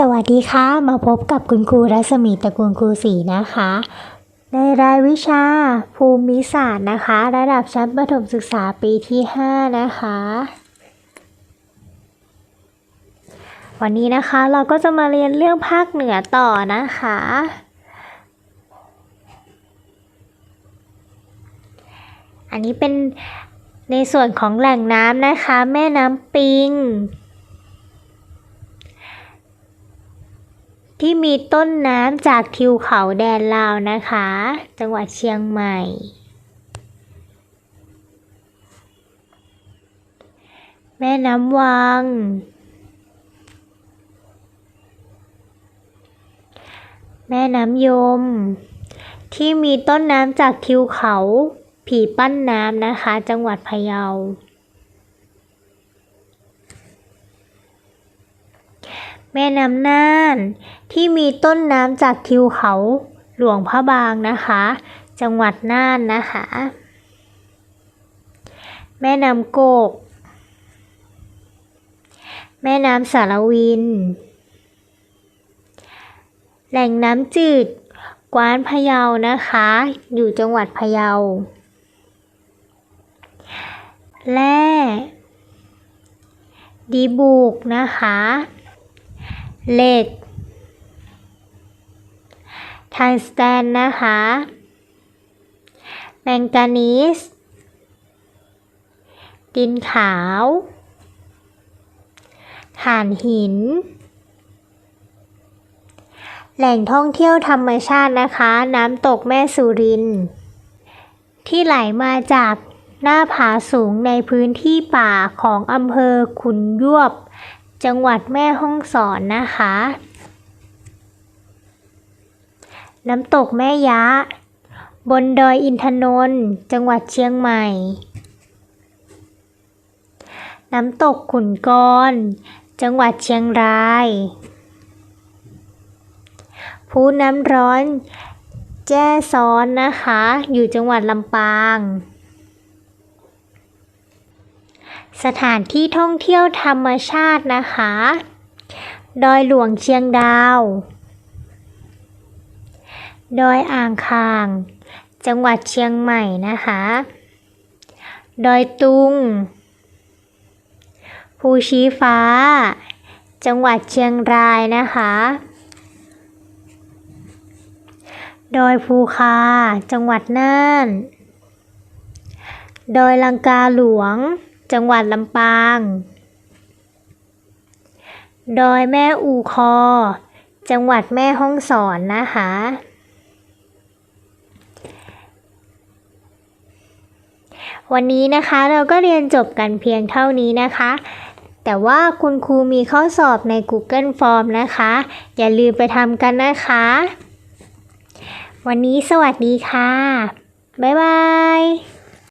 สวัสดีค่ะ มาพบกับคุณครูรัศมีตระกูลครูศรีนะคะ ในรายวิชาภูมิศาสตร์นะคะ ระดับชั้นประถมศึกษาปีที่ 5 นะคะ วันนี้นะคะเราก็จะมาเรียนเรื่องภาคเหนือต่อนะคะ อันนี้เป็นในส่วนของแหล่งน้ำนะคะ แม่น้ำปิง ที่มีต้นน้ำจากทิวเขาแดนลาวนะคะ จังหวัดเชียงใหม่ แม่น้ำวัง แม่น้ำยม ที่มีต้นน้ำจากทิวเขา ผีปั้นน้ำนะคะ จังหวัดพะเยา แม่น้ำน่าน ที่มีต้นน้ำจากทิวเขาหลวงพระบางนะคะ จังหวัดน่านนะคะ แม่น้ำโกก แม่น้ำสารวิน แหล่งน้ำจืด กวานพะเยานะคะ อยู่จังหวัดพะเยา แร่ดีบุกนะคะ เหล็กทางสแตนนะคะ แมงกานีส ดินขาวถ่านหิน แหล่งท่องเที่ยวธรรมชาตินะคะ น้ำตกแม่สุริน ที่ไหลมาจากหน้าผาสูงในพื้นที่ป่าของอำเภอขุนยวบ จังหวัดแม่ฮ่องสอนนะคะ น้ำตกแม่ยะ บนดอยอินทนนท์จังหวัดเชียงใหม่ น้ำตกขุนกร จังหวัดเชียงรายภูน้ำร้อน แจ้ซ้อนนะคะ อยู่จังหวัดลำปาง สถานที่ท่องเที่ยวธรรมชาตินะคะ ดอยหลวงเชียงดาว ดอยอ่างคาง จังหวัดเชียงใหม่นะคะ ดอยตุง ภูชีฟ้า จังหวัดเชียงรายนะคะ ดอยภูคา จังหวัดน่าน ดอยลังกาหลวง จังหวัดลำปาง ดอยแม่อูคอ จังหวัดแม่ฮ่องสอนนะคะ วันนี้นะคะเราก็เรียนจบกันเพียงเท่านี้นะคะ แต่ว่าคุณครูมีข้อสอบใน Google Form นะคะ อย่าลืมไปทำกันนะคะ วันนี้สวัสดีค่ะ บ๊ายบาย